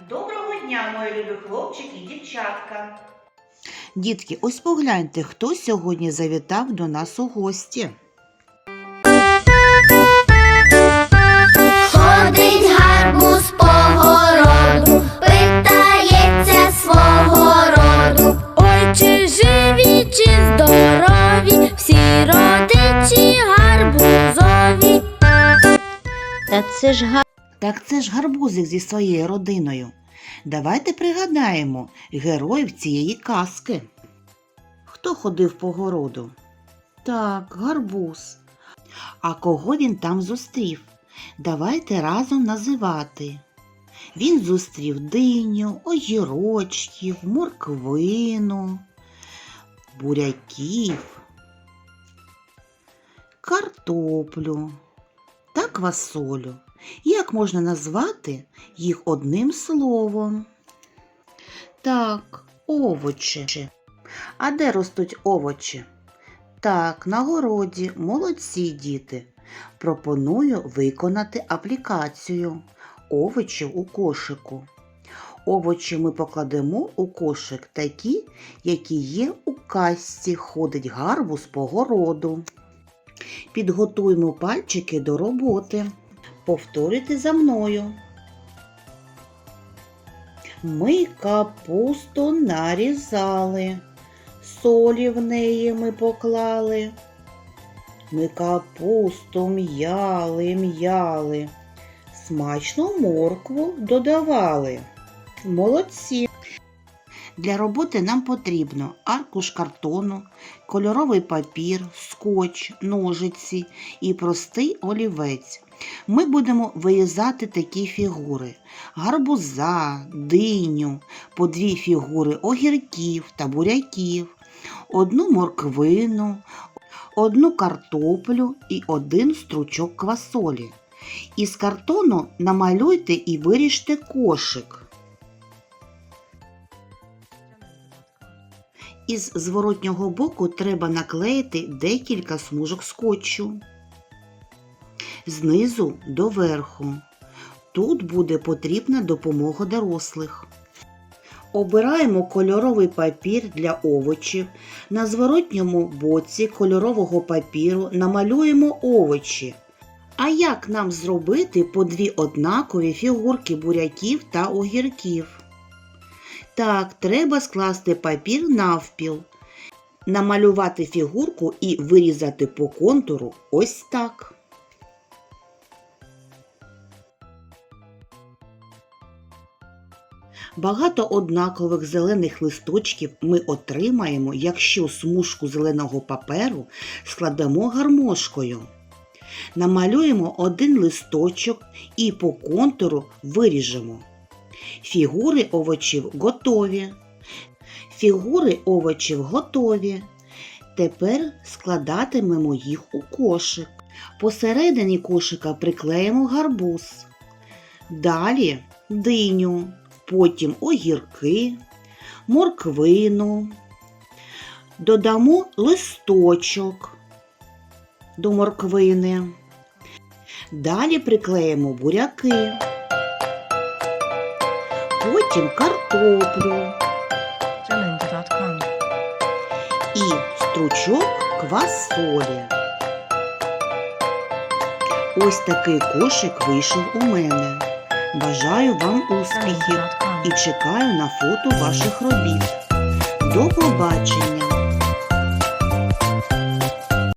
Доброго дня, мої любі хлопчики і дівчатка. Дітки, ось погляньте, хто сьогодні завітав до нас у гості. Ходить гарбуз по городу, питається свого роду. Ой, чи живі, чи здорові, всі родичі гарбузові. Та це ж гарбуз. Так це ж гарбузик зі своєю родиною. Давайте пригадаємо героїв цієї казки. Хто ходив по городу? Так, гарбуз. А кого він там зустрів? Давайте разом називати. Він зустрів диню, огірочків, морквину, буряків, картоплю та квасолю. Як можна назвати їх одним словом? Так, овочі. А де ростуть овочі? Так, на городі, молодці діти. Пропоную виконати аплікацію овочів у кошику. Овочі ми покладемо у кошик такі, які є у касті, ходить гарбуз по городу. Підготуємо пальчики до роботи. Повторюйте за мною. Ми капусту нарізали, солі в неї ми поклали. Ми капусту м'яли, м'яли, смачну моркву додавали. Молодці. Для роботи нам потрібно аркуш картону, кольоровий папір, скотч, ножиці і простий олівець. Ми будемо вирізати такі фігури: гарбуза, диню, по дві фігури огірків та буряків, одну морквину, одну картоплю і один стручок квасолі. Із картону намалюйте і виріжте кошик. Із зворотнього боку треба наклеїти декілька смужок скотчу. Знизу до верху. Тут буде потрібна допомога дорослих. Обираємо кольоровий папір для овочів. На зворотньому боці кольорового папіру намалюємо овочі. А як нам зробити по дві однакові фігурки буряків та огірків? Так, треба скласти папір навпіл, намалювати фігурку і вирізати по контуру ось так. Багато однакових зелених листочків ми отримаємо, якщо смужку зеленого паперу складемо гармошкою. Намалюємо один листочок і по контуру виріжемо. Фігури овочів готові. Фігури овочів готові. Тепер складатимемо їх у кошик. Посередині кошика приклеїмо гарбуз. Далі диню, потім огірки, морквину. Додамо листочок до морквини. Далі приклеїмо буряки потім картоплю і стручок квасолі. Ось такий кошик вийшов у мене. Бажаю вам успіхів і чекаю на фото ваших робіт. До побачення!